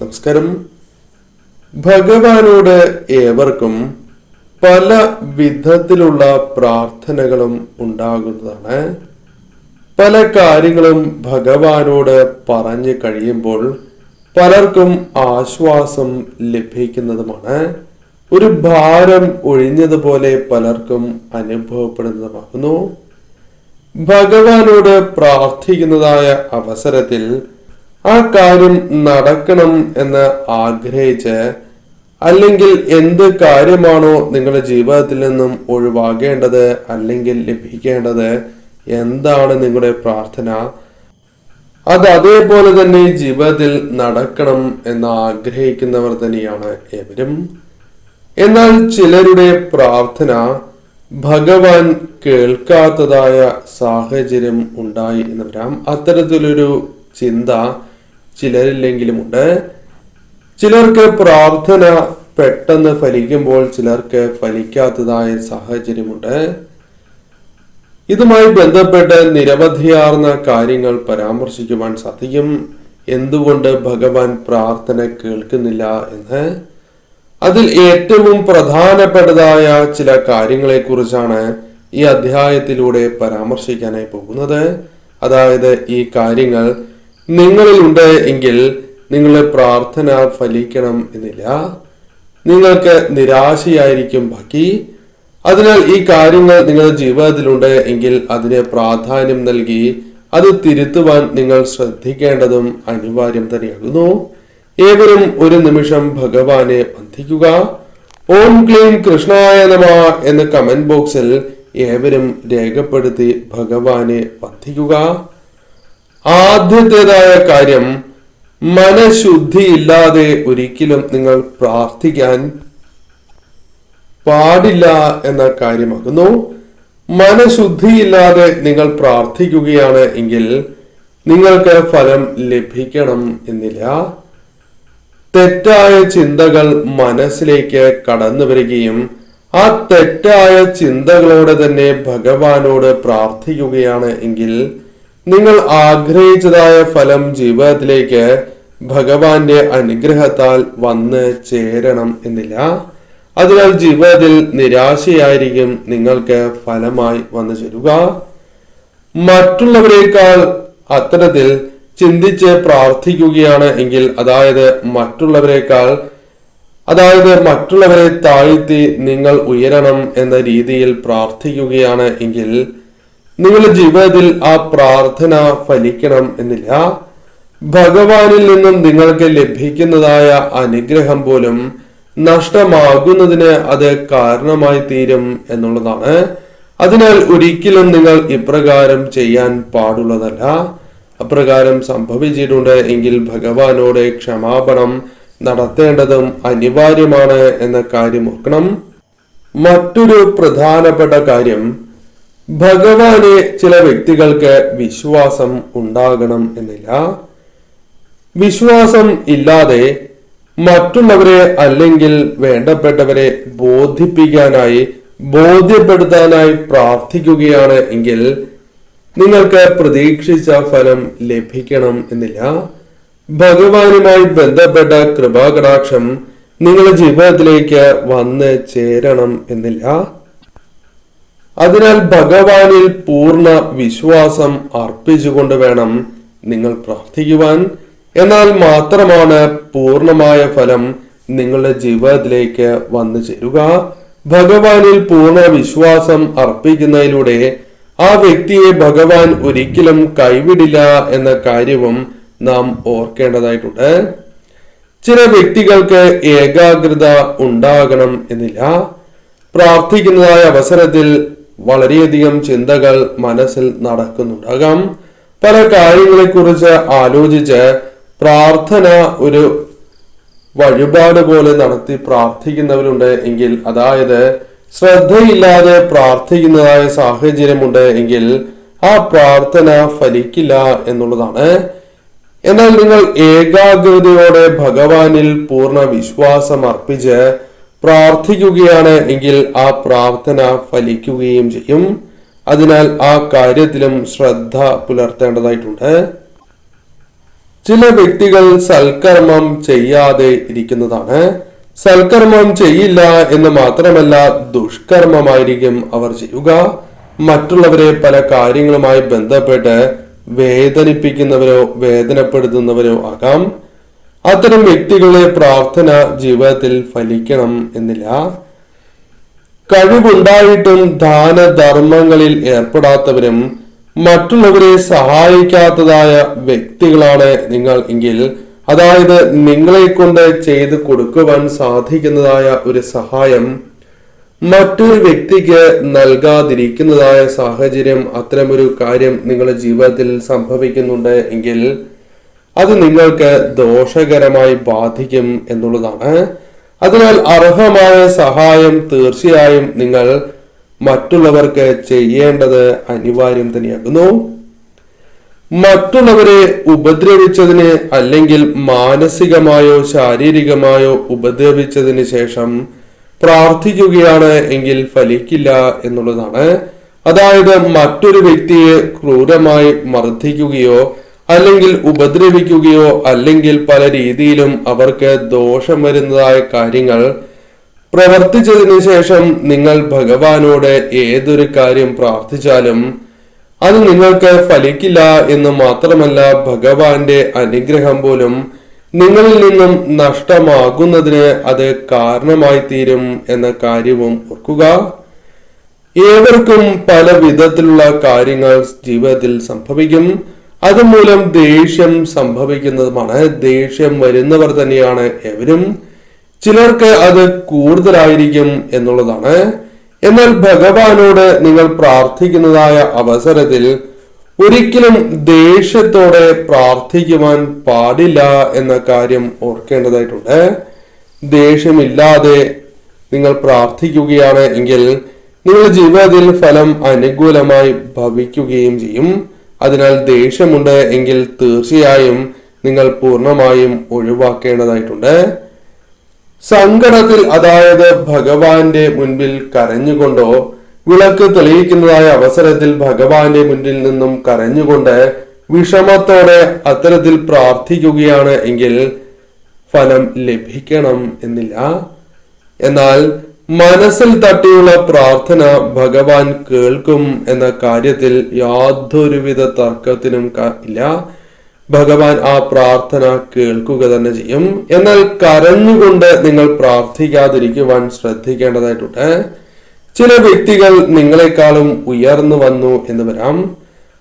നമസ്കാരം. ഭഗവാനോട് ഏവർക്കും പല വിധത്തിലുള്ള പ്രാർത്ഥനകളും ഉണ്ടാകുന്നതാണ്. പല കാര്യങ്ങളും ഭഗവാനോട് പറഞ്ഞു കഴിയുമ്പോൾ പലർക്കും ആശ്വാസം ലഭിക്കുന്നതുമാണ്. ഒരു ഭാരം ഒഴിഞ്ഞതുപോലെ പലർക്കും അനുഭവപ്പെടുന്നതുമാകുന്നു. ഭഗവാനോട് പ്രാർത്ഥിക്കുന്നതായ അവസരത്തിൽ ആ കാര്യം നടക്കണം എന്ന് ആഗ്രഹിച്ച് അല്ലെങ്കിൽ എന്ത് കാര്യമാണോ നിങ്ങളുടെ ജീവിതത്തിൽ നിന്നും ഒഴിവാകേണ്ടത് അല്ലെങ്കിൽ ലഭിക്കേണ്ടത് എന്താണ് നിങ്ങളുടെ പ്രാർത്ഥന? അത് അതേപോലെ തന്നെ ജീവിതത്തിൽ നടക്കണം എന്ന് ആഗ്രഹിക്കുന്നവർ തന്നെയാണ് എവരും. എന്നാൽ ചിലരുടെ പ്രാർത്ഥന ഭഗവാൻ കേൾക്കാത്തതായ സാഹചര്യം ഉണ്ടായി എന്ന് വരാം. അത്തരത്തിലൊരു ചിന്ത ചിലരില്ലെങ്കിലുമുണ്ട് ചിലർക്ക് പ്രാർത്ഥന പെട്ടെന്ന് ഫലിക്കുമ്പോൾ ചിലർക്ക് ഫലിക്കാത്തതായ സാഹചര്യമുണ്ട്. ഇതുമായി ബന്ധപ്പെട്ട് നിരവധിയാർന്ന കാര്യങ്ങൾ പരാമർശിക്കുവാൻ സാധിക്കും. എന്തുകൊണ്ട് ഭഗവാൻ പ്രാർത്ഥന കേൾക്കുന്നില്ല എന്ന്. അതിൽ ഏറ്റവും പ്രധാനപ്പെട്ടതായ ചില കാര്യങ്ങളെക്കുറിച്ചാണ് ഈ അധ്യായത്തിലൂടെ പരാമർശിക്കാനായി പോകുന്നത്. അതായത് ഈ കാര്യങ്ങൾ നിങ്ങളിലുണ്ട് എങ്കിൽ നിങ്ങളുടെ പ്രാർത്ഥന ഫലിക്കണം എന്നില്ല. നിങ്ങൾക്ക് നിരാശയായിരിക്കും ബാക്കി. അതിനാൽ ഈ കാര്യങ്ങൾ നിങ്ങളുടെ ജീവിതത്തിലുണ്ട് എങ്കിൽ അതിന് പ്രാധാന്യം നൽകി അത് തിരുത്തുവാൻ നിങ്ങൾ ശ്രദ്ധിക്കേണ്ടതും അനിവാര്യം തന്നെയാകുന്നു. ഏവരും ഒരു നിമിഷം ഭഗവാനെ വന്ദിക്കുക. ഓം ക്ലീം കൃഷ്ണായ നമ എന്ന കമന്റ് ബോക്സിൽ ഏവരും രേഖപ്പെടുത്തി ഭഗവാനെ വന്ദിക്കുക. ആദ്യത്തേതായ കാര്യം മനഃശുദ്ധി ഇല്ലാതെ ഒരിക്കലും നിങ്ങൾ പ്രാർത്ഥിക്കാൻ പാടില്ല എന്ന കാര്യമാകുന്നു. മനഃശുദ്ധിയില്ലാതെ നിങ്ങൾ പ്രാർത്ഥിക്കുകയാണ് എങ്കിൽ നിങ്ങൾക്ക് ഫലം ലഭിക്കണം എന്നില്ല. തെറ്റായ ചിന്തകൾ മനസ്സിലേക്ക് കടന്നു വരികയും ആ തെറ്റായ ചിന്തകളോടെ തന്നെ ഭഗവാനോട് പ്രാർത്ഥിക്കുകയാണ് എങ്കിൽ നിങ്ങൾ ആഗ്രഹിച്ചതായ ഫലം ജീവിതത്തിലേക്ക് ഭഗവാന്റെ അനുഗ്രഹത്താൽ വന്ന് ചേരണം എന്നില്ല. അതിനാൽ ജീവിതത്തിൽ നിരാശയായിരിക്കും നിങ്ങൾക്ക് ഫലമായി വന്നു ചേരുക. മറ്റുള്ളവരെക്കാൾ അത്തരത്തിൽ ചിന്തിച്ച് പ്രാർത്ഥിക്കുകയാണ് എങ്കിൽ അതായത് മറ്റുള്ളവരെക്കാൾ അതായത് മറ്റുള്ളവരെ താഴ്ത്തി നിങ്ങൾ ഉയരണം എന്ന രീതിയിൽ പ്രാർത്ഥിക്കുകയാണ് എങ്കിൽ നിങ്ങളുടെ ജീവിതത്തിൽ ആ പ്രാർത്ഥന ഫലിക്കണം എന്നില്ല. ഭഗവാനിൽ നിന്നും നിങ്ങൾക്ക് ലഭിക്കുന്നതായ അനുഗ്രഹം പോലും നഷ്ടമാകുന്നതിന് അത് കാരണമായി തീരും എന്നുള്ളതാണ്. അതിനാൽ ഒരിക്കലും നിങ്ങൾ ഇപ്രകാരം ചെയ്യാൻ പാടുള്ളതല്ല. അപ്രകാരം സംഭവിച്ചിട്ടുണ്ട് എങ്കിൽ ഭഗവാനോട് ക്ഷമാപണം നടത്തേണ്ടതും അനിവാര്യമാണ് എന്ന കാര്യം ഓർക്കണം. മറ്റൊരു പ്രധാനപ്പെട്ട കാര്യം ഭഗവാനെ ചില വ്യക്തികൾക്ക് വിശ്വാസം ഉണ്ടാകണം എന്നില്ല. വിശ്വാസം ഇല്ലാതെ മറ്റുള്ളവരെ അല്ലെങ്കിൽ വേണ്ടപ്പെട്ടവരെ ബോധിപ്പിക്കാനായി ബോധ്യപ്പെടുത്താനായി പ്രാർത്ഥിക്കുകയാണ് എങ്കിൽ നിങ്ങൾക്ക് പ്രതീക്ഷിച്ച ഫലം ലഭിക്കണം എന്നില്ല. ഭഗവാനുമായി ബന്ധപ്പെട്ട കൃപാകടാക്ഷം നിങ്ങളുടെ ജീവിതത്തിലേക്ക് വന്ന് ചേരണം എന്നില്ല. അതിനാൽ ഭഗവാനിൽ പൂർണ വിശ്വാസം അർപ്പിച്ചുകൊണ്ട് വേണം നിങ്ങൾ പ്രാർത്ഥിക്കുവാൻ. എന്നാൽ മാത്രമാണ് പൂർണമായ ഫലം നിങ്ങളുടെ ജീവിതത്തിലേക്ക് വന്നു ചേരുക. ഭഗവാനിൽ പൂർണ വിശ്വാസം അർപ്പിക്കുന്നതിലൂടെ ആ വ്യക്തിയെ ഭഗവാൻ ഒരിക്കലും കൈവിടില്ല എന്ന കാര്യവും നാം ഓർക്കേണ്ടതായിട്ടുണ്ട്. ചില വ്യക്തികൾക്ക് ഏകാഗ്രത ഉണ്ടാകണം എന്നില്ല. പ്രാർത്ഥിക്കുന്നതായ അവസരത്തിൽ വളരെയധികം ചിന്തകൾ മനസ്സിൽ നടക്കുന്നുണ്ടാകാം പല കാര്യങ്ങളെക്കുറിച്ച് ആലോചിച്ച് പ്രാർത്ഥന ഒരു വഴിപാട് പോലെ നടത്തി പ്രാർത്ഥിക്കുന്നവരുണ്ട് എങ്കിൽ അതായത് ശ്രദ്ധയില്ലാതെ പ്രാർത്ഥിക്കുന്നതായ സാഹചര്യമുണ്ട് എങ്കിൽ ആ പ്രാർത്ഥന ഫലിക്കില്ല എന്നുള്ളതാണ്. എന്നാൽ നിങ്ങൾ ഏകാഗ്രതയോടെ ഭഗവാനിൽ പൂർണ വിശ്വാസം അർപ്പിച്ച് പ്രാർത്ഥിക്കുകയാണ് എങ്കിൽ ആ പ്രാർത്ഥന ഫലിക്കുകയും ചെയ്യും. അതിനാൽ ആ കാര്യത്തിലും ശ്രദ്ധ പുലർത്തേണ്ടതായിട്ടുണ്ട്. ചില വ്യക്തികൾ സൽക്കർമ്മം ചെയ്യാതെ ഇരിക്കുന്നതാണ്. സൽക്കർമ്മം ചെയ്യില്ല എന്ന് മാത്രമല്ല ദുഷ്കർമ്മമായിരിക്കും അവർ ചെയ്യുക. മറ്റുള്ളവരെ പല കാര്യങ്ങളുമായി ബന്ധപ്പെട്ട് വേദനിപ്പിക്കുന്നവരോ വേദനപ്പെടുത്തുന്നവരോ ആകാം. അത്തരം വ്യക്തികളെ പ്രാർത്ഥന ജീവിതത്തിൽ ഫലിക്കണം എന്നില്ല. കഴിവുണ്ടായിട്ടും ദാനധർമ്മങ്ങളിൽ ഏർപ്പെടാത്തവരും മറ്റുള്ളവരെ സഹായിക്കാത്തതായ വ്യക്തികളാണ് നിങ്ങൾ എങ്കിൽ അതായത് നിങ്ങളെ കൊണ്ട് ചെയ്തു കൊടുക്കുവാൻ സാധിക്കുന്നതായ ഒരു സഹായം മറ്റൊരു വ്യക്തിക്ക് നൽകാതിരിക്കുന്നതായ സാഹചര്യം അത്തരമൊരു കാര്യം നിങ്ങളുടെ ജീവിതത്തിൽ സംഭവിക്കുന്നുണ്ട് എങ്കിൽ അത് നിങ്ങൾക്ക് ദോഷകരമായി ബാധിക്കും എന്നുള്ളതാണ്. അതിനാൽ അർഹമായ സഹായം തീർച്ചയായും നിങ്ങൾ മറ്റുള്ളവർക്ക് ചെയ്യേണ്ടത് അനിവാര്യം തന്നെയാകുന്നു. മറ്റുള്ളവരെ ഉപദ്രവിച്ചതിന് അല്ലെങ്കിൽ മാനസികമായോ ശാരീരികമായോ ഉപദ്രവിച്ചതിന് ശേഷം പ്രാർത്ഥിക്കുകയാണ് എങ്കിൽ ഫലിക്കില്ല എന്നുള്ളതാണ്. അതായത് മറ്റൊരു വ്യക്തിയെ ക്രൂരമായി മർദ്ദിക്കുകയോ അല്ലെങ്കിൽ ഉപദ്രവിക്കുകയോ അല്ലെങ്കിൽ പല രീതിയിലും അവർക്ക് ദോഷം വരുന്നതായ കാര്യങ്ങൾ പ്രവർത്തിച്ചതിന് ശേഷം നിങ്ങൾ ഭഗവാനോട് ഏതൊരു കാര്യം പ്രാർത്ഥിച്ചാലും അത് നിങ്ങൾക്ക് ഫലിക്കില്ല എന്ന് മാത്രമല്ല ഭഗവാന്റെ അനുഗ്രഹം പോലും നിങ്ങളിൽ നിന്നും നഷ്ടമാകുന്നതിന് അത് കാരണമായി തീരും എന്ന കാര്യവും ഓർക്കുക. ഏവർക്കും പല വിധത്തിലുള്ള കാര്യങ്ങൾ ജീവിതത്തിൽ സംഭവിക്കും. അതുമൂലം ദേഷ്യം സംഭവിക്കുന്നതുമാണ്. ദേഷ്യം വരുന്നവർ തന്നെയാണ് എവരും. ചിലർക്ക് അത് കൂടുതലായിരിക്കും എന്നുള്ളതാണ്. എന്നാൽ ഭഗവാനോട് നിങ്ങൾ പ്രാർത്ഥിക്കുന്നതായ അവസരത്തിൽ ഒരിക്കലും ദേഷ്യത്തോടെ പ്രാർത്ഥിക്കുവാൻ പാടില്ല എന്ന കാര്യം ഓർക്കേണ്ടതായിട്ടുണ്ട്. ദേഷ്യമില്ലാതെ നിങ്ങൾ പ്രാർത്ഥിക്കുകയാണ് എങ്കിൽ നിങ്ങളുടെ ജീവിതത്തിൽ ഫലം അനുകൂലമായി ഭവിക്കുകയും ചെയ്യും. അതിനാൽ ദേഷ്യമുണ്ട് എങ്കിൽ തീർച്ചയായും നിങ്ങൾ പൂർണമായും ഒഴിവാക്കേണ്ടതായിട്ടുണ്ട്. സങ്കടത്തിൽ അതായത് ഭഗവാന്റെ മുൻപിൽ കരഞ്ഞുകൊണ്ടോ വിളക്ക് തെളിയിക്കുന്നതായ അവസരത്തിൽ ഭഗവാന്റെ മുൻപിൽ നിന്നും കരഞ്ഞുകൊണ്ട് വിഷമത്തോടെ അത്തരത്തിൽ പ്രാർത്ഥിക്കുകയാണ് എങ്കിൽ ഫലം ലഭിക്കണം എന്നില്ല. എന്നാൽ മനസ്സിൽ തട്ടിയുള്ള പ്രാർത്ഥന ഭഗവാൻ കേൾക്കും എന്ന കാര്യത്തിൽ യാതൊരുവിധ തർക്കത്തിനും ഇല്ല. ഭഗവാൻ ആ പ്രാർത്ഥന കേൾക്കുക തന്നെ ചെയ്യും. എന്നാൽ കരഞ്ഞുകൊണ്ട് നിങ്ങൾ പ്രാർത്ഥിക്കാതിരിക്കുവാൻ ശ്രദ്ധിക്കേണ്ടതായിട്ടുണ്ട്. ചില വ്യക്തികൾ നിങ്ങളെക്കാളും ഉയർന്നു വന്നു എന്ന് വരാം.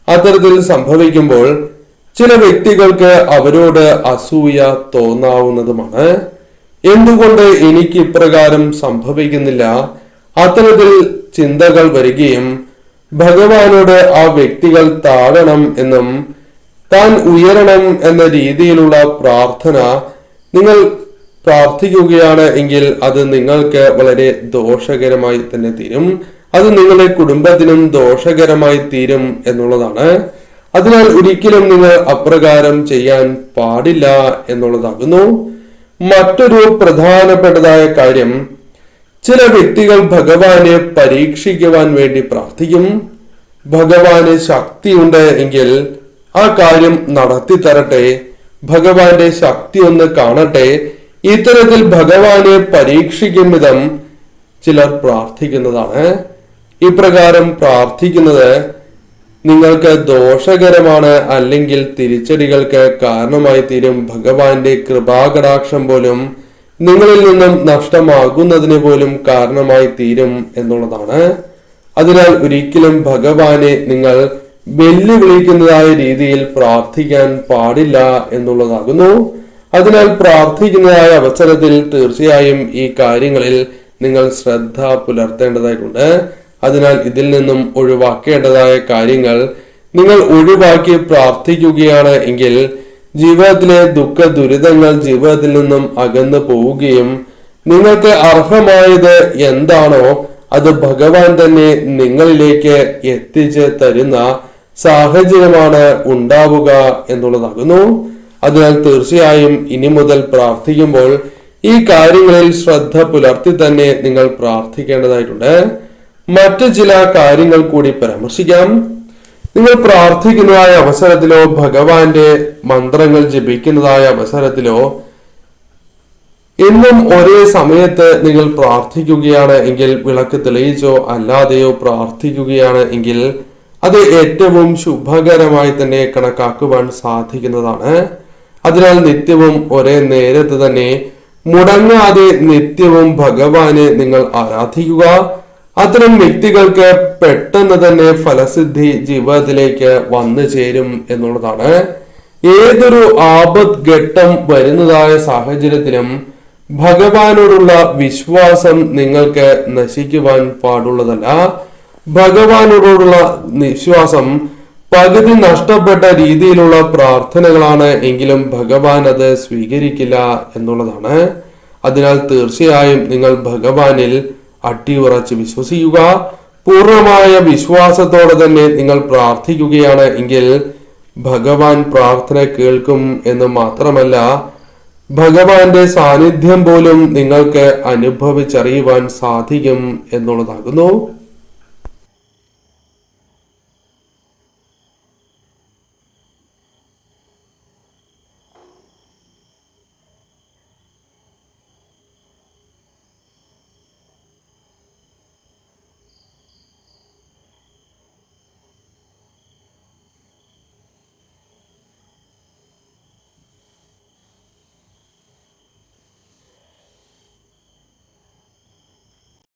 അത്തരത്തിൽ സംഭവിക്കുമ്പോൾ ചില വ്യക്തികൾക്ക് അവരോട് അസൂയ തോന്നാവുന്നതുമാണ്. എന്തുകൊണ്ട് എനിക്ക് ഇപ്രകാരം സംഭവിക്കുന്നില്ല? അത്തരത്തിൽ ചിന്തകൾ വരികയും ഭഗവാനോട് ആ വ്യക്തികൾ താഴണം എന്നും താൻ ഉയരണം എന്ന രീതിയിലുള്ള പ്രാർത്ഥന നിങ്ങൾ പ്രാർത്ഥിക്കുകയാണ് എങ്കിൽ അത് നിങ്ങൾക്ക് വളരെ ദോഷകരമായി തന്നെ തീരും. അത് നിങ്ങളുടെ കുടുംബത്തിനും ദോഷകരമായി തീരും എന്നുള്ളതാണ്. അതിനാൽ ഒരിക്കലും നിങ്ങൾ അപ്രകാരം ചെയ്യാൻ പാടില്ല എന്നുള്ളതാകുന്നു. മറ്റൊരു പ്രധാനപ്പെട്ടതായ കാര്യം ചില വ്യക്തികൾ ഭഗവാനെ പരീക്ഷിക്കുവാൻ വേണ്ടി പ്രാർത്ഥിക്കും. ഭഗവാന് ശക്തിയുണ്ട് എങ്കിൽ ആ കാര്യം നടത്തി തരട്ടെ ഭഗവാന്റെ ശക്തി ഒന്ന് കാണട്ടെ. ഇത്തരത്തിൽ ഭഗവാനെ പരീക്ഷിക്കും വിധം ചിലർ പ്രാർത്ഥിക്കുന്നതാണ്. ഇപ്രകാരം പ്രാർത്ഥിക്കുന്നത് നിങ്ങൾക്ക് ദോഷകരമാണ് അല്ലെങ്കിൽ തിരിച്ചടികൾക്ക് കാരണമായി തീരും ഭഗവാന്റെ കൃപാകടാക്ഷം പോലും നിങ്ങളിൽ നിന്നും നഷ്ടമാകുന്നതിന് പോലും കാരണമായി തീരും എന്നുള്ളതാണ്. അതിനാൽ ഒരിക്കലും ഭഗവാനെ നിങ്ങൾ വെല്ലുവിളിക്കുന്നതായ രീതിയിൽ പ്രാർത്ഥിക്കാൻ പാടില്ല എന്നുള്ളതാകുന്നു. അതിനാൽ പ്രാർത്ഥിക്കുന്നതായ അവസരത്തിൽ തീർച്ചയായും ഈ കാര്യങ്ങളിൽ നിങ്ങൾ ശ്രദ്ധ പുലർത്തേണ്ടതായിട്ടുണ്ട്. അതിനാൽ ഇതിൽ നിന്നും ഒഴിവാക്കേണ്ടതായ കാര്യങ്ങൾ നിങ്ങൾ ഒഴിവാക്കി പ്രാർത്ഥിക്കുകയാണ് എങ്കിൽ ജീവിതത്തിലെ ദുഃഖ ദുരിതങ്ങൾ ജീവിതത്തിൽ നിന്നും അകന്നു പോവുകയും നിങ്ങൾക്ക് അർഹമായത് എന്താണോ അത് ഭഗവാൻ തന്നെ നിങ്ങളിലേക്ക് എത്തിച്ച് തരുന്ന സാഹചര്യമാണ് ഉണ്ടാവുക എന്നുള്ളതാകുന്നു. അതിനാൽ തീർച്ചയായും ഇനി മുതൽ പ്രാർത്ഥിക്കുമ്പോൾ ഈ കാര്യങ്ങളിൽ ശ്രദ്ധ പുലർത്തി തന്നെ നിങ്ങൾ പ്രാർത്ഥിക്കേണ്ടതായിട്ടുണ്ട്. മറ്റു ചില കാര്യങ്ങൾ കൂടി പരാമർശിക്കാം. നിങ്ങൾ പ്രാർത്ഥിക്കുന്നതായ അവസരത്തിലോ ഭഗവാന്റെ മന്ത്രങ്ങൾ ജപിക്കുന്നതായ അവസരത്തിലോ എന്നും ഒരേ സമയത്ത് നിങ്ങൾ പ്രാർത്ഥിക്കുകയാണ് എങ്കിൽ വിളക്ക് തെളിയിച്ചോ അല്ലാതെയോ പ്രാർത്ഥിക്കുകയാണ് എങ്കിൽ അത് ഏറ്റവും ശുഭകരമായി തന്നെ കണക്കാക്കുവാൻ സാധിക്കുന്നതാണ്. അതിനാൽ നിത്യവും ഒരേ നേരത്ത് തന്നെ മുടങ്ങാതെ നിത്യവും ഭഗവാനെ നിങ്ങൾ ആരാധിക്കുക. അത്തരം വ്യക്തികൾക്ക് പെട്ടെന്ന് തന്നെ ഫലസിദ്ധി ജീവിതത്തിലേക്ക് വന്നു ചേരും എന്നുള്ളതാണ്. ഏതൊരു ആപത് ഘട്ടം വരുന്നതായ സാഹചര്യത്തിലും ഭഗവാനോടുള്ള വിശ്വാസം നിങ്ങൾക്ക് നശിക്കുവാൻ പാടുള്ളതല്ല. ഭഗവാനോടുള്ള വിശ്വാസം പകുതി നഷ്ടപ്പെട്ട രീതിയിലുള്ള പ്രാർത്ഥനകളാണ് എങ്കിലും ഭഗവാൻ അത് സ്വീകരിക്കില്ല എന്നുള്ളതാണ്. അതിനാൽ തീർച്ചയായും നിങ്ങൾ ഭഗവാനിൽ അട്ടിയുറച്ച് വിശ്വസിക്കുക. പൂർണമായ വിശ്വാസത്തോടെ തന്നെ നിങ്ങൾ പ്രാർത്ഥിക്കുകയാണ്. എങ്കിൽ ഭഗവാൻ പ്രാർത്ഥന കേൾക്കും എന്ന് മാത്രമല്ല ഭഗവാന്റെ സാന്നിധ്യം പോലും നിങ്ങൾക്ക് അനുഭവിച്ചറിയുവാൻ സാധിക്കും എന്നുള്ളതാകുന്നു.